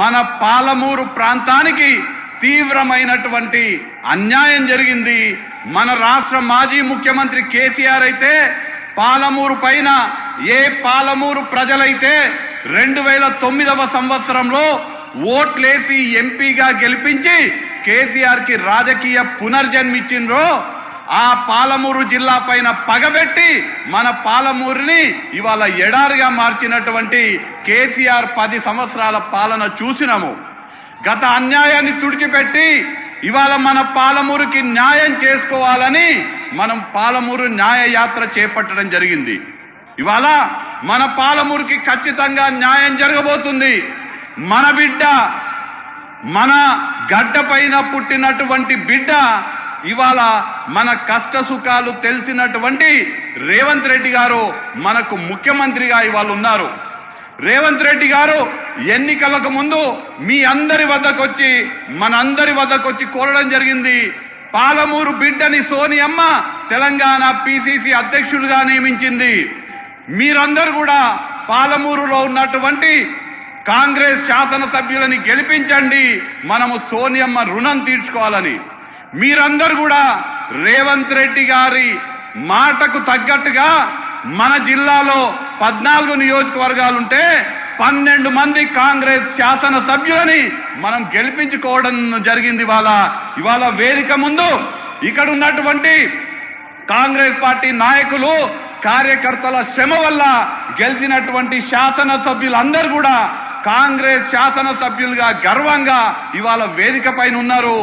మన పాలమూరు ప్రాంతానికి తీవ్రమైనటువంటి అన్యాయం జరిగింది. మన రాష్ట్ర మాజీ ముఖ్యమంత్రి కేసీఆర్ అయితే పాలమూరు పైన ఏ పాలమూరు ప్రజలైతే రెండు వేల తొమ్మిదవ సంవత్సరంలో ఓట్లేసి ఎంపీగా గెలిపించి కేసీఆర్కి రాజకీయ పునర్జన్మిచ్చిండ్రో ఆ పాలమూరు జిల్లా పైన పగబెట్టి మన పాలమూరుని ఇవాళ ఎడారిగా మార్చినటువంటి కేసీఆర్ పది సంవత్సరాల పాలన చూసినాము. గత అన్యాయాన్ని తుడిచిపెట్టి ఇవాళ మన పాలమూరుకి న్యాయం చేసుకోవాలని మనం పాలమూరు న్యాయ యాత్ర చేపట్టడం జరిగింది. ఇవాళ మన పాలమూరుకి ఖచ్చితంగా న్యాయం జరగబోతుంది. మన బిడ్డ మన గడ్డ పైన పుట్టినటువంటి బిడ్డ ఇవాళ మన కష్ట సుఖాలు తెలిసినటువంటి రేవంత్ రెడ్డి గారు మనకు ముఖ్యమంత్రిగా ఇవాళ ఉన్నారు. రేవంత్ రెడ్డి గారు ఎన్నికలకు ముందు మీ అందరి వద్దకు వచ్చి మనందరి వద్దకు వచ్చి కోరడం జరిగింది. పాలమూరు బిడ్డని సోనియమ్మ తెలంగాణ పిసిసి అధ్యక్షులుగా నియమించింది. మీరందరూ కూడా పాలమూరులో ఉన్నటువంటి కాంగ్రెస్ శాసనసభ్యులని గెలిపించండి. మనము సోనియమ్మ రుణం తీర్చుకోవాలని. మీరందరూ కూడా రేవంత్ రెడ్డి గారి మాటకు తగ్గట్టుగా మన జిల్లాలో పద్నాలుగు నియోజకవర్గాలుంటే పన్నెండు మంది కాంగ్రెస్ శాసన సభ్యులని మనం గెలిపించుకోవడం జరిగింది ఇవాళ. ఇవాళ వేదిక ముందు ఇక్కడ ఉన్నటువంటి కాంగ్రెస్ పార్టీ నాయకులు కార్యకర్తల శ్రమ వల్ల గెలిచినటువంటి శాసన సభ్యులందరూ కూడా కాంగ్రెస్ శాసన సభ్యులుగా గర్వంగా ఇవాళ వేదిక పైన ఉన్నారు.